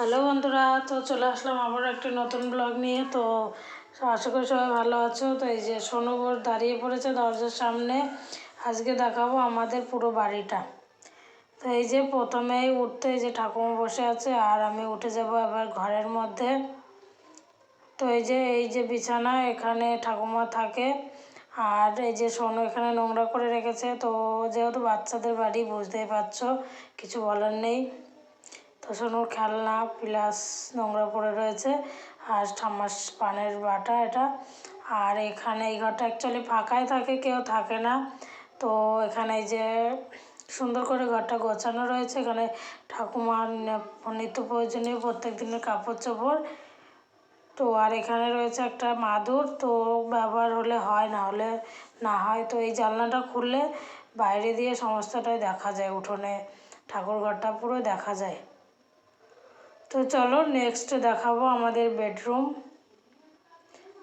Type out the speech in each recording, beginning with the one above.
Hello বন্ধুরা, তো চলে আসলাম আবার একটি নতুন ব্লগ নিয়ে। তো আশা করি সবাই ভালো আছো। তো এই যে সোনুবর দাঁড়িয়ে পড়েছে দরজার সামনে। আজকে দেখাবো আমাদের পুরো বাড়িটা। তো এই যে প্রথমেই উঠতে এই যে ঠাকুমা বসে আছে, আর আমি উঠে যাব এবার ঘরের মধ্যে। তো এই যে এই যে বিছানা, এখানে ঠাকুমা থাকে। আর এই যে সোনু এখানে নোংরা করে রেখেছে। তো যেহেতু বাচ্চাদের বাড়ি, বুঝতেই পারছ, কিছু বলার নেই। তো সোনুর খেলনা প্লাস নোংরা পড়ে রয়েছে আর ঠাম্মার পানের বাটা এটা। আর এখানে এই ঘরটা অ্যাকচুয়ালি ফাঁকাই থাকে, কেউ থাকে না। তো এখানে যে সুন্দর করে ঘরটা গোছানো রয়েছে। এখানে ঠাকুমার নিত্য প্রয়োজনীয় প্রত্যেক দিনের কাপড় চোপড় তো আর এখানে রয়েছে একটা মাদুর, তো ব্যবহার হলে হয়, না হলে না হয়। তো এই জানলাটা খুললে বাইরে দিয়ে সমস্তটাই দেখা যায়, উঠোনে ঠাকুর ঘরটা পুরো দেখা যায়। তো চলো নেক্সট দেখাবো আমাদের বেডরুম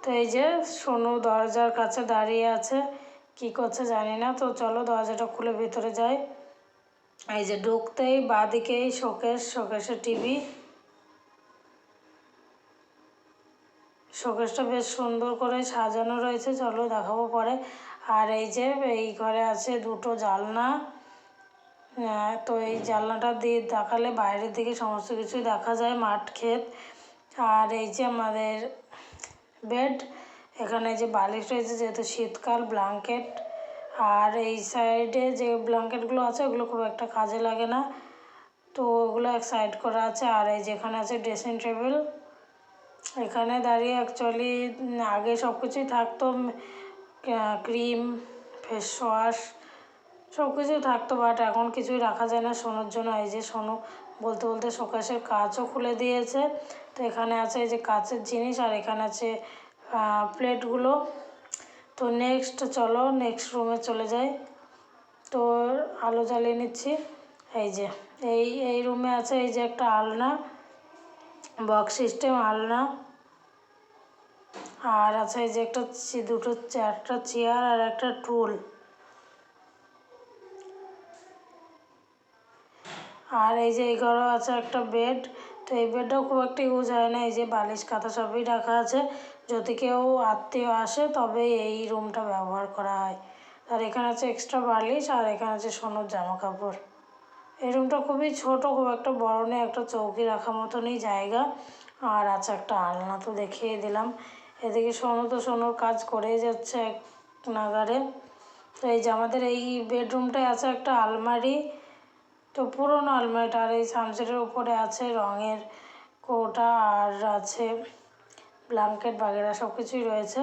তো এই যে সোনু দরজার কাছে দাঁড়িয়ে আছে, কি করছে জানি না। তো চলো দরজাটা খুলে ভিতরে যাই। এই যে ঢুকতেই বাঁদিকেই শোকেশ শোকেশে টিভি শোকেশটা বেশ সুন্দর করে সাজানো রয়েছে, চলো দেখাবো পরে। আর এই যে এই ঘরে আছে দুটো জালনা। তো এই জানলাটা দিয়ে দেখালে বাইরের দিকে সমস্ত কিছুই দেখা যায়, মাঠ, ক্ষেত। আর এই যে আমাদের বেড এখানে যে বালিশ রয়েছে যেহেতু শীতকাল ব্ল্যাঙ্কেট আর এই সাইডে যে ব্ল্যাঙ্কেটগুলো আছে, ওগুলো খুব একটা কাজে লাগে না। তো ওগুলো এক সাইড করা আছে। আর এই যেখানে আছে ড্রেসিং টেবিল এখানে দাঁড়িয়ে অ্যাকচুয়ালি আগে সব কিছুই থাকতো ক্রিম ফেস ওয়াশ সব কিছুই থাকতো বাট এখন কিছুই রাখা যায় না সোনোর জন্য। এই যে সোনু, বলতে বলতে শোকাশের কাচও খুলে দিয়েছে। তো এখানে আছে এই যে কাচের জিনিস, আর এখানে আছে প্লেটগুলো। তো নেক্সট চলো নেক্সট রুমে চলে যাই। তো আলো জ্বালিয়ে নিচ্ছি। এই যে, এই এই রুমে আছে এই যে একটা আলনা বক্স সিস্টেম আলনা। আর আছে এই যে একটা দুটো চারটা চেয়ার আর একটা টুল আর এই যে এই ঘরেও আছে একটা বেড তো এই বেডটাও খুব একটা ইউজ হয় না। এই যে বালিশ, কাঁথা সবই রাখা আছে। যদি কেউ আত্মীয় আসে, তবে এই রুমটা ব্যবহার করা হয়। আর এখানে আছে এক্সট্রা বালিশ, আর এখানে আছে সোনোর জামা কাপড় এই রুমটা খুবই ছোট, খুব একটা বড় নেই একটা চৌকি রাখার মতনই জায়গা। আর আছে একটা আলনা, তো দেখিয়ে দিলাম। এদিকে সোনু তো সোনুর কাজ করেই যাচ্ছে এক নাগারে তো এই যে আমাদের এই বেডরুমটায় আছে একটা আলমারি তো পুরোনো আলমারিটা আর এই সানসেটের উপরে আছে রঙের কোটা আর আছে ব্ল্যাঙ্কেট বাগেরা সব কিছুই রয়েছে।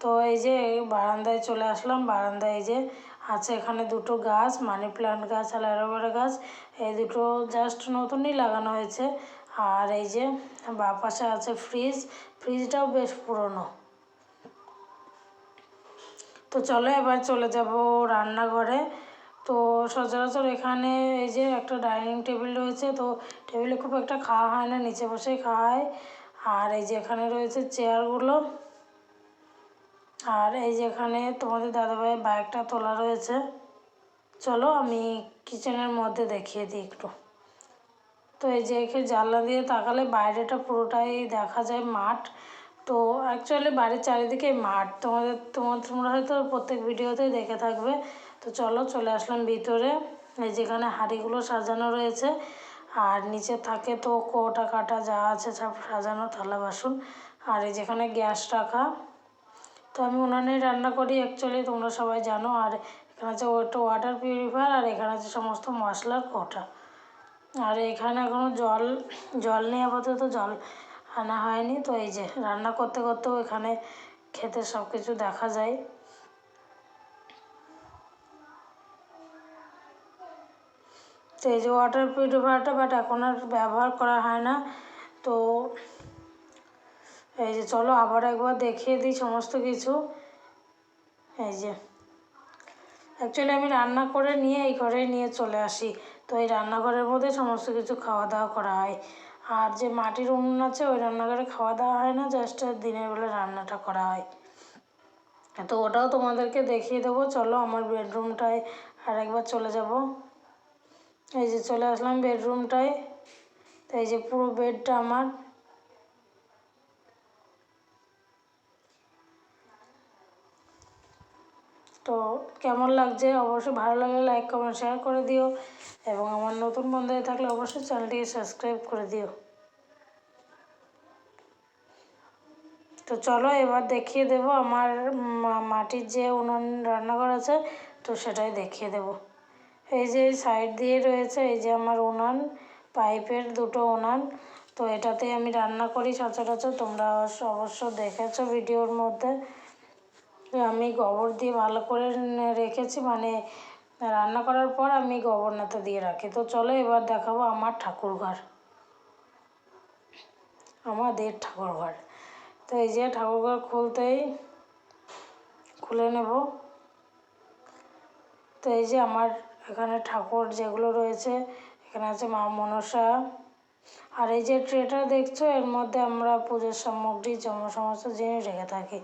তো এই যে বারান্দায় চলে আসলাম, বারান্দায় এই যে আছে এখানে দুটো গাছ, মানি প্লান্ট গাছ আর অ্যালোভেরা গাছ। এই দুটো জাস্ট নতুনই লাগানো হয়েছে। আর এই যে বা পাশে আছে ফ্রিজ, ফ্রিজটাও বেশ পুরনো। তো চলো এবার চলে যাব রান্নাঘরে। তো সচরাচর এখানে এই যে একটা ডাইনিং টেবিল রয়েছে, তো টেবিলে খুব একটা খাওয়া হয় না, নিচে বসেই খাওয়া হয়। আর এই যে এখানে রয়েছে চেয়ারগুলো। আর এই যে এখানে তোমাদের দাদাভাইয়ের বাইকটা তোলা রয়েছে। চলো আমি কিচেনের মধ্যে দেখিয়ে দিই একটু। তো এই যে এখানে জানলা দিয়ে তাকালে বাইরেটা পুরোটাই দেখা যায় মাঠ। তো অ্যাকচুয়ালি বাড়ির চারিদিকে মাঠ। তোমাদের তোমার তোমরা হয়তো প্রত্যেক ভিডিওতেই দেখে থাকবে। তো চলো চলে আসলাম ভিতরে। এই যেখানে হাঁড়িগুলো সাজানো রয়েছে। আর নিচে থাকে তো কোটা কাটা যা আছে সব সাজানো থালা, বাসন। আর এই যেখানে গ্যাস রাখা। তো আমি উনানেই রান্না করি অ্যাকচুয়ালি তোমরা সবাই জানো। আর এখানে আছে ওটা ওয়াটার পিউরিফায়ার আর এখানে আছে সমস্ত মশলার কোটা। আর এখানে এখনও জল জল নেই আপাতত, জল আনা হয়নি। তো এই যে রান্না করতে করতেও এখানে খেতে সব কিছু দেখা যায়। তো এই যে ওয়াটার পিউরিফায়ারটা বাট এখন আর ব্যবহার করা হয় না। তো এই যে চলো আবার একবার দেখিয়ে দিই সমস্ত কিছু। এই যে অ্যাকচুয়ালি আমি রান্না করে নিয়ে এই ঘরে নিয়ে চলে আসি। তো এই রান্নাঘরের মধ্যে সমস্ত কিছু খাওয়া দাওয়া করা হয়। আর যে মাটির উনুন আছে ওই রান্নাঘরে খাওয়া দাওয়া হয় না জাস্ট দিনের বেলা রান্নাটা করা হয়। তো ওটাও তোমাদেরকে দেখিয়ে দেবো। চলো আমার বেডরুমটায় আর একবার চলে যাব। এই যে চলে আসলাম বেডরুমটায়। তো এই যে পুরো বেডটা আমার। তো কেমন লাগছে? অবশ্যই ভালো লাগলে লাইক কমেন্ট শেয়ার করে দিও। এবং আমার নতুন বন্ধু হয়ে থাকলে অবশ্যই চ্যানেলটিকে সাবস্ক্রাইব করে দিও। তো চলো এবার দেখিয়ে দেব আমার মাটির যে উনুন রান্নাঘর আছে, তো সেটাই দেখিয়ে দেব। এই যে সাইড দিয়ে রয়েছে, এই যে আমার উনান, পাইপের দুটো উনান। তো এটাতে আমি রান্না করি সচরাচর, তোমরা অবশ্য দেখেছ ভিডিওর মধ্যে। আমি গোবর দিয়ে ভালো করে রেখেছি মানে রান্না করার পর আমি গোবর নাতে দিয়ে রাখি। তো চলো এবার দেখাবো আমার ঠাকুর ঘর। আমাদের ঠাকুর ঘর। তো এই যে ঠাকুর ঘর খুলতেই খুলে নেব। তো এই যে আমার এখানে ঠাকুর যেগুলো রয়েছে, এখানে আছে মা মনসা। আর এই যে ট্রেটা দেখছ, এর মধ্যে আমরা পুজোর সামগ্রী যেমন সমস্ত জিনিস রেখে থাকি।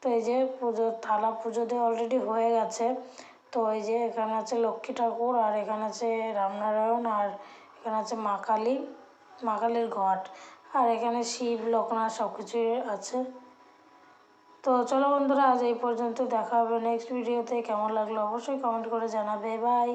তো এই যে পুজোর থালা পুজো দিয়ে অলরেডি হয়ে গেছে। তো এই যে এখানে আছে লক্ষ্মী ঠাকুর, আর এখানে আছে রামনারায়ণ আর এখানে আছে মা কালী, মা কালীর ঘট। আর এখানে শিব, লোকনাথ সব কিছুই আছে। তো চলো বন্ধুরা, আজ এই পর্যন্ত দেখা হবে নেক্সট ভিডিওতে কেমন লাগল অবশ্যই কমেন্ট করে জানাবে। বাই